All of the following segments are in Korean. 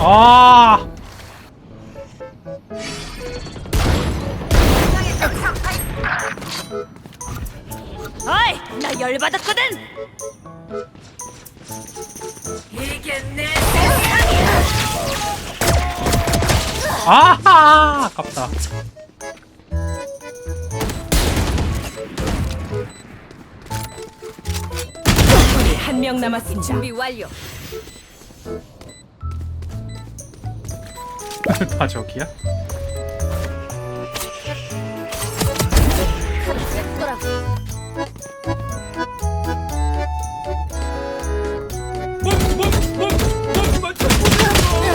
아! 어이, 나 열받았거든. 이게 내 아하! 아깝다 명 남았습니다. 준비 완료. 다 저기야? 돌아보.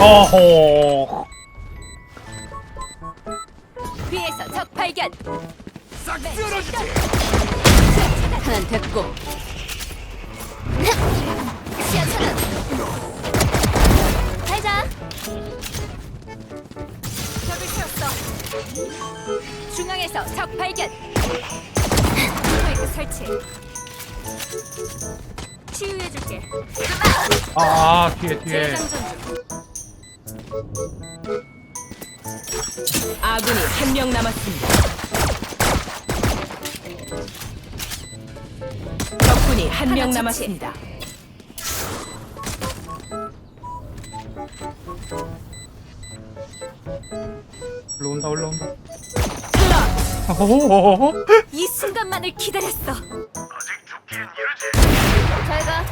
어호 뒤에서 적 발견. 싹 쓸어주지. 하나 됐고. 시야 차단. 살자. 적을 세웠어. 중앙에서 적 발견. 스파이크 설치. 치유해줄게. 아 뒤에 뒤에 재장전 중. 아군이 한 명 남았습니다. 적군이 한 명. 남았습니다. 올라온다 올라온다 어호호호 이 순간만을 기다렸어. 잘 가.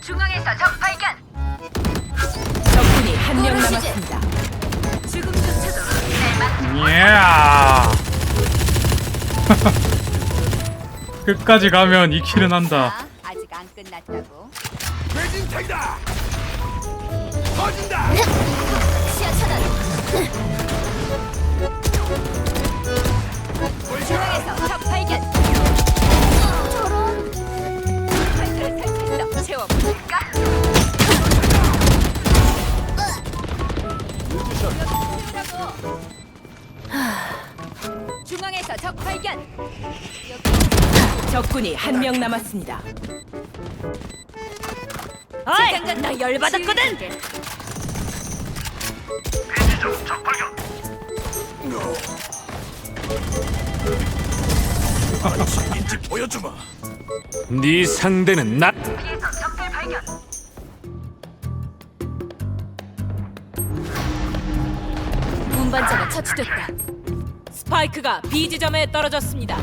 중앙에서 적 발견. 적군이 한 명 모르시지? 남았습니다. 지금조차도 이야 끝까지 가면 이 킬은 한다 아, 아직 안 끝났다고. 배진탕이다! 터진다! 시야 차단. 중앙에서 적 발견. 저런. 발표를 설치했어. 채워볼까? 중앙에서 적 발견. 적군이 한 명 남았습니다. 어이, 나 열받았거든. 인지 보여주마! 네 상대는 나. 운반자가 처치됐다. 스파이크가 B 지점에 떨어졌습니다.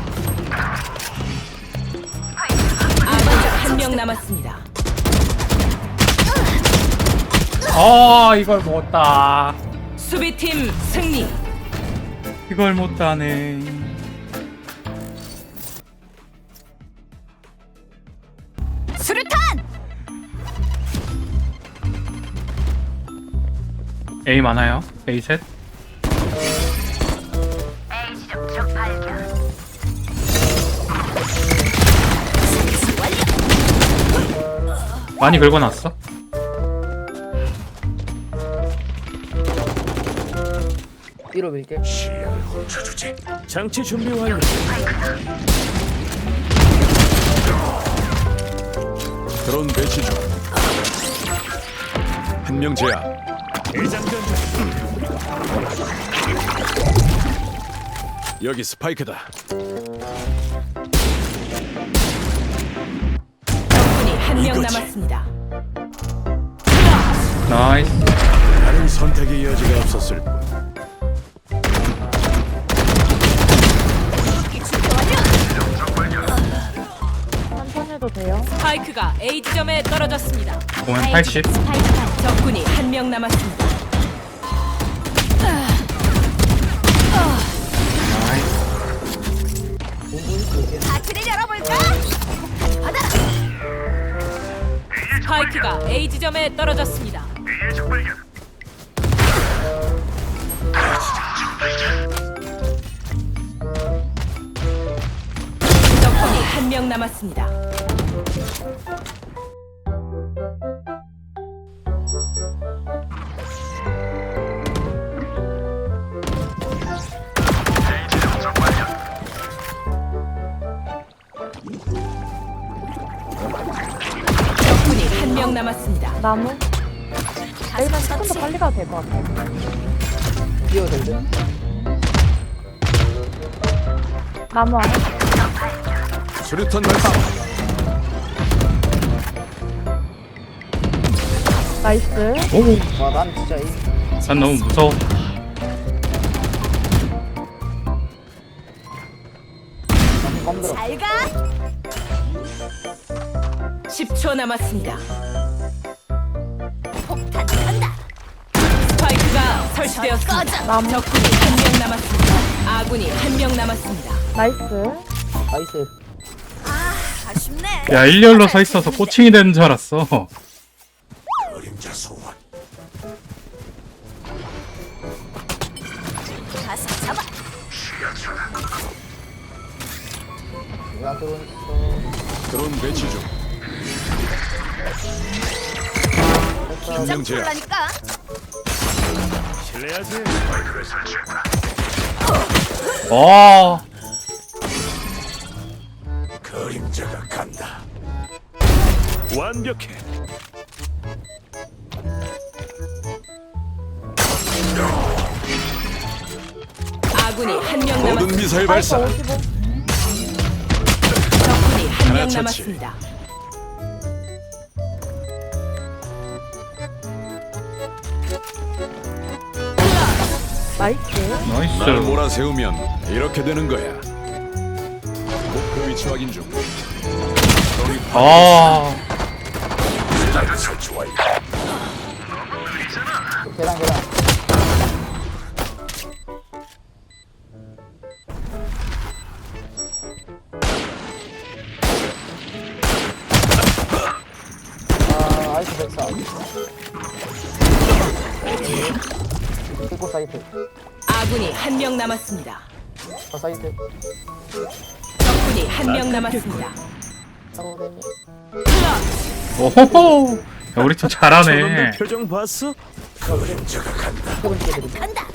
남았습니다. 아 이걸 못 따. 수비팀 승리. 이걸 못 따네. 수류탄! A 많아요. A 셋. 많이 긁어놨어. B로 밀게. 장치 준비 완료. 드론 배치 중. 한 명 제압. 대장전 여기 스파이크다. 한 명 이거지. 남았습니다. 나이스. 다른 선택의 여지가 없었을 뿐. 돼요? 스파이크가 A 지점에 떨어졌습니다. 보면 80. 적군이 한 명 남았습니다. 파티를 열어볼까? 스파이크가 A 지점에 떨어졌습니다. 적군이 한 명 남았습니다. 남았습니다. 나무. 레이는 조금 더. 빨리 가도 될 것 같아. 듯. 나무 안에. 수류탄 발사. 나이스. 오, 와, 난 진짜 이난 너무 무서워. 껌 들어. 잘 가. 10초 남았습니다. 설치되었습니다. 꺼져. 나무. 적군이 한 명 남았습니다. 아군이 한 명 남았습니다. 나이스. 나이스. 아, 아쉽네. 야, 일렬로 서 있어서 꼬칭이 되는 줄 알았어. 그림자 소환. 가슴 잡아. 왜 들어오니까. 드론 배치 중. 긴장. 풀라니까. 실례하지. 와, 그림자가 간다. 완벽해. 아군이 한명 모든 남았습니다. 미사일 발사. 55. 적군이 한 명. 남았습니다. 나이스. 나이스. 날 몰아세우면 이렇게 되는 거야. 목표 위치 확인 중. 아. 계단, 계단. 아, 아이스 백사. 킬고 사이트. 아군이 한 명 남았습니다. 저 사이트. 적군이 한 명 남았습니다. 오호호. 야, 우리 팀 잘하네. 저놈들 표정 봤어? 찍어드림. 간다.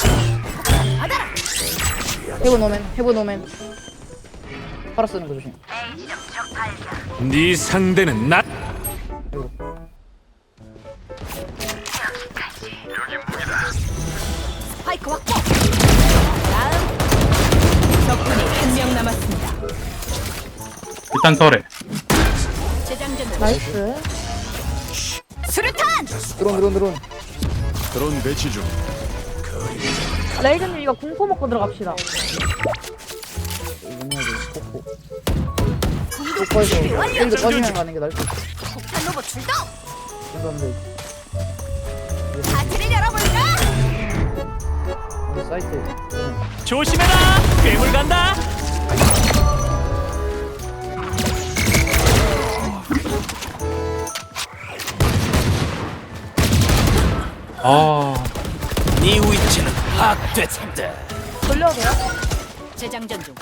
해본 오멘, 해본 오멘. 팔아 쓰는 거 조심. 네 상대는 나. 일단 설해. 나이스. 수류탄. 드론, 드론, 드론. 드론 배치 중. 레이저님 이거 공포 먹고 들어갑시다. 이거는 폭포. 폭포에서 필드 꺼지면 가는 게 나을 것 같아. 폭탄 로봇 출동. 생각하는데 파티를 열어볼까? 우리 사이트. 오멘. 조심해라. 괴물 간다. 아, 네 위치는 파악됐다. 돌려도 돼요? 재장전 중.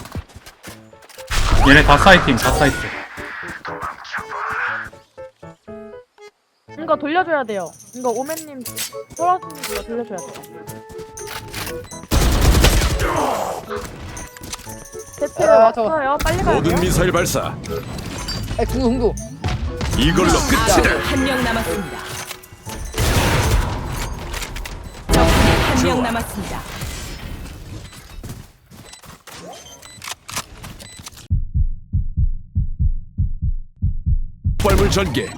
얘네 다 사이트임, 다 사이트. 이거 돌려줘야 돼요. 이거 오맨님 떨어지는 거 돌려줘야 돼요. 대체를 아, 잠깐만. 왔어요. 빨리 가야 모든 돼요. 미사일 발사. 에, 궁도, 궁도. 이걸로 끝이다. 아군이 한명 남았습니다. 한 명 남았습니다. 폭발물 전개.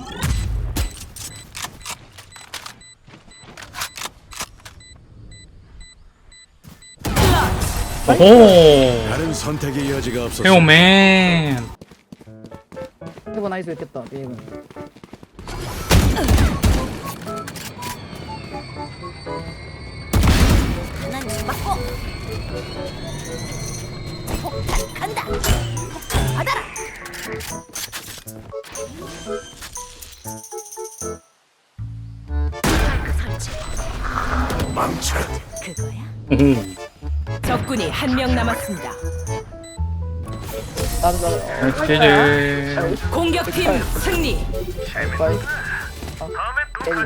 오호. 다른 선택의 여지가 없었어. 헤오맨. 해본 아이스 있겠다. 게임은. 난 맞고. 폭탄 간다. 폭탄 받아라. 스파이크 설치. 망쳐. 그거야. 적군이 한 명 남았습니다. 제제. 공격팀 승리. 빠이. 아, 때리고.